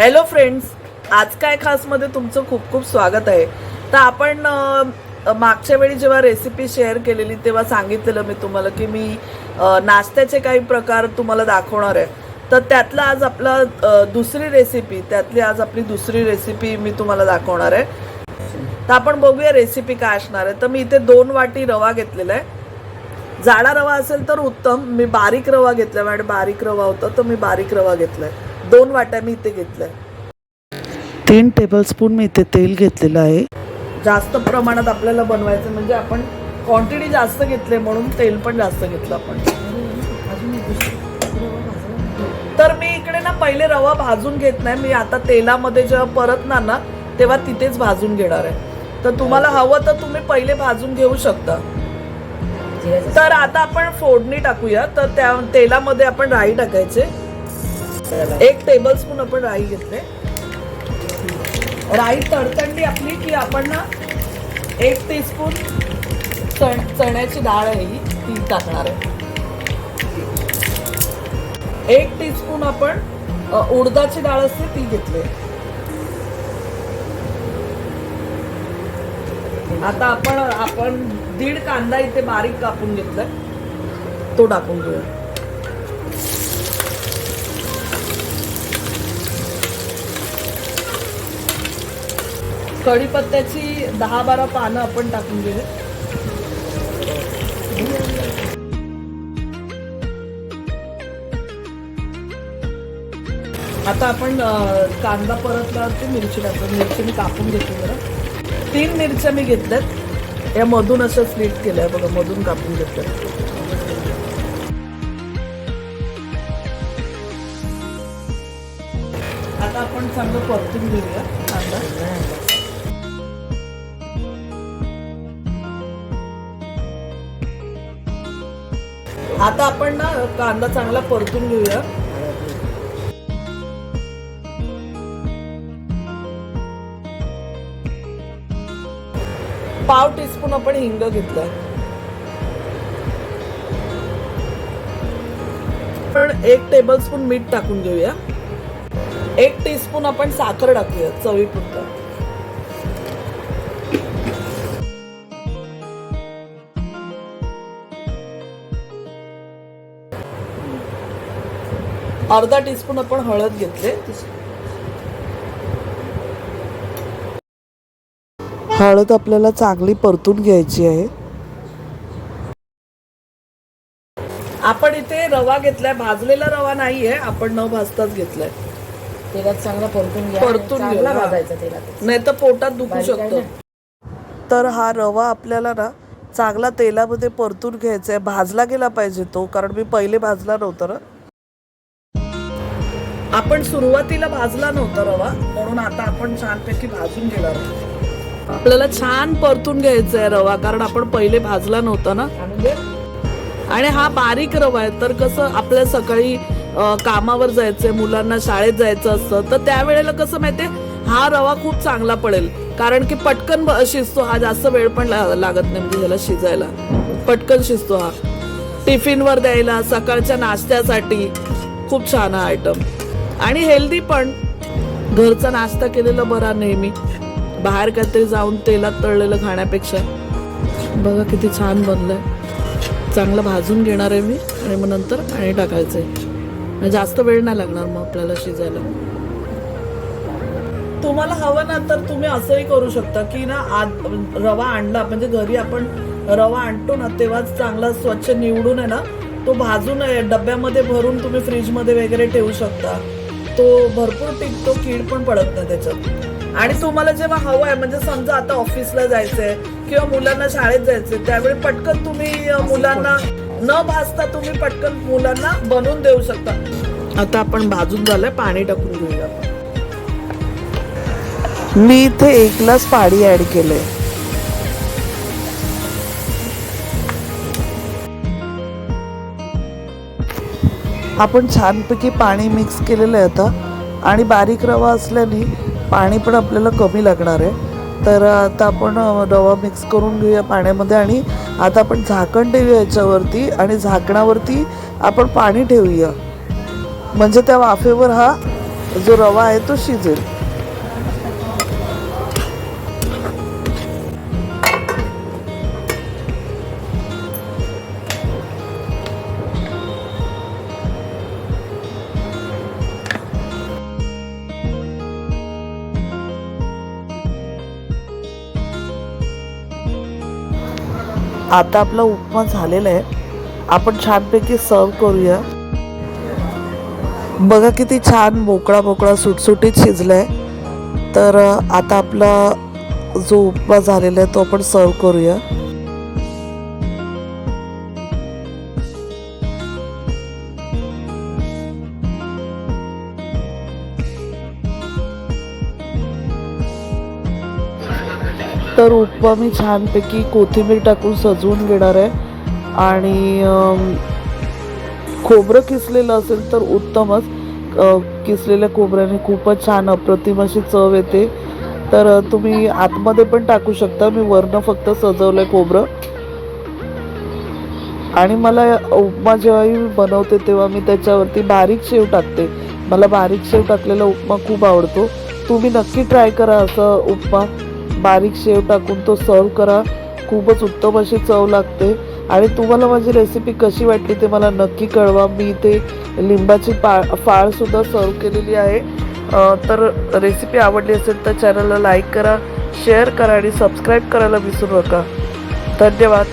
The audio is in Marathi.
हॅलो फ्रेंड्स आज काय खासमध्ये तुमचं खूप खूप स्वागत आहे. तर आपण मागच्या वेळी जेव्हा रेसिपी शेअर केलेली तेव्हा सांगितलेलं मी तुम्हाला की मी नाश्त्याचे काही प्रकार तुम्हाला दाखवणार आहे. तर त्यातला आज आपला दुसरी रेसिपी त्यातली आज आपली दुसरी रेसिपी मी तुम्हाला दाखवणार आहे. तर आपण बघूया रेसिपी काय असणार आहे. तर मी इथे दोन वाटी रवा घेतलेला आहे. जाडा रवा असेल तर उत्तम. मी बारीक रवा घेतला. आणि बारीक रवा होता तर मी बारीक रवा घेतला आहे दोन वाट्या मी इथे घेतलाय. तीन टेबलस्पून मी इथे तेल घेतलेलं आहे. जास्त प्रमाणात आपल्याला बनवायचं म्हणजे आपण क्वांटिटी जास्त घेतले म्हणून तेल पण जास्त घेतलं आपण. तर मी इकडे ना पहिले रवा भाजून घेत नाही. मी आता तेलामध्ये जेव्हा परतणार ना तेव्हा तिथेच भाजून घेणार आहे. तर तुम्हाला हवं तर तुम्ही पहिले भाजून घेऊ शकता. तर आता आपण फोडणी टाकूया. तर त्या तेलामध्ये आपण राई टाकायचे. एक टेबल स्पून आपण राई घेतले. राई तडतडली आपली की आपण ना एक टीस्पून चण चण्याची डाळ आहे ही ती टाकणार आहे. एक टीस्पून आपण उडदाची डाळ असते ती घेतली. आता आपण आपण दीड कांदा इथे बारीक कापून घेतलाय. तो टाकून घेऊया. कढीपत्त्याची दहा बारा पानं आपण टाकून घेऊया आता आपण कांदा कांदा परतल्यावरती मिरची टाकतो मिरची मी कापून घेतली बरं तीन मिरच्या मी घेतल्यात. या मधून असं स्लिट केलंय बघा मधून कापून घेतलं आता आपण चांगलं परतून घेऊया कांदा. आता आपण ना कांदा चांगला परतून घेऊया. पाव टीस्पून आपण हिंग घेतलं पण एक टेबल स्पून मीठ टाकून घेऊया. एक टीस्पून आपण साखर टाकूया चवीपुरतं. अर्धा टीस्पून आपण हळद घेतले. हळद आपल्याला चांगली परतून घ्यायची आहे. आपण इथे रवा घेतलाय. भाजलेला रवा नाहीये. आपण न भाजताच घेतलाय. तेलात चांगला परतून घ्या. परतून. भाजायचा तेलात नाही तर पोटात दुखू शकतो? तर हा रवा आपल्याला ना चांगला तेलामध्ये परतून घ्यायचा आहे. भाजला गेला पाहिजे तो. कारण मी पहिले भाजला नव्हता ना. आपण सुरुवातीला भाजला नव्हता रवा म्हणून आता आपण छानपैकी भाजून घेणार आहोत. आपल्याला छान परतून घ्यायचा आहे रवा कारण आपण पहिले भाजला नव्हता ना. आणि हा? बारीक रवा आहे तर कसं आपल्या सकाळी कामावर जायचंय मुलांना शाळेत जायचं असतं तर त्यावेळेला कसं माहितीये हा रवा खूप चांगला पडेल. कारण की पटकन शिजतो हा जास्त वेळ पण लागत नाही म्हणजे ह्याला शिजायला. पटकन शिजतो हा. टिफिनवर द्यायला सकाळच्या नाश्त्यासाठी. खूप छान हा आयटम आणि हेल्दी पण. घरचा नाश्ता केलेला बरा नेहमी. बाहेर काहीतरी जाऊन तेलात तळलेलं खाण्यापेक्षा. बघा किती छान बनलंय. चांगलं भाजून घेणार आहे मी आणि मग नंतर पाणी टाकायचं आहे जास्त वेळ नाही लागणार मग आपल्याला शिजायला. तुम्हाला हवं ना तर तुम्ही असंही करू शकता की ना आत रवा आणला. म्हणजे घरी आपण रवा आणतो ना तेव्हाच चांगला स्वच्छ निवडून आहे ना तो भाजून आहे, डब्यामध्ये भरून तुम्ही फ्रीजमध्ये वगैरे ठेवू शकता. तो भरपूर टिकतो कीड पण पडत नाही त्याच्यात. आणि तुम्हाला जेव्हा हवं आहे म्हणजे समजा आता ऑफिसला जायचंय किंवा मुलांना शाळेत जायचंय त्यावेळी पटकन तुम्ही मुलांना न भाजता तुम्ही पटकन मुलांना बनवून देऊ शकता. आता आपण भाजून झालंय पाणी टाकून घेऊया. मी इथे एक ग्लास पाणी ऍड केलंय. आपण छानपैकी पाणी मिक्स केलेलं आहे आता. आणि बारीक रवा असल्याने पाणी पण आपल्याला कमी लागणार आहे. तर आता आपण रवा मिक्स करून घेऊया पाण्यामध्ये आणि आता आपण झाकण ठेवूया याच्यावरती आणि झाकणावरती आपण पाणी ठेवूया. म्हणजे त्या वाफेवर हा जो रवा आहे तो शिजेल. आता आपला उपमा झालेला आहे. आपण छानपैकी सर्व करूया. बघा किती छान मोकळा मोकळा सुटसुटीत शिजलाय. तर आता आपला जो उपमा झालेला आहे तो आपण सर्व करूया. तर उपमा मी छानपैकी कोथिंबीर टाकून सजवून घेणार आहे. आणि खोबरं किसलेलं असेल तर उत्तमच. किसलेल्या खोबऱ्याने खूपच छान अप्रतिम अशी चव येते. तर तुम्ही आतमध्ये पण टाकू शकता. मी वरनं फक्त सजवलं आहे खोबरं. आणि मला उपमा जेव्हाही मी बनवते तेव्हा मी त्याच्यावरती बारीक शेव टाकते. मला बारीक शेव टाकलेला उपमा खूप आवडतो. तुम्ही नक्की ट्राय करा असं उपमा. बारीक शेव टाकून तो सर्व करा. खूपच उत्तम अशी चव लागते. आणि तुम्हाला माझी रेसिपी कशी वाटली ते मला नक्की कळवा. मी ते लिंबाची पा फाळसुद्धा सर्व केलेली आहे. तर रेसिपी आवडली असेल तर चॅनलला लाईक करा शेअर करा आणि सबस्क्राईब करायला विसरू नका. धन्यवाद.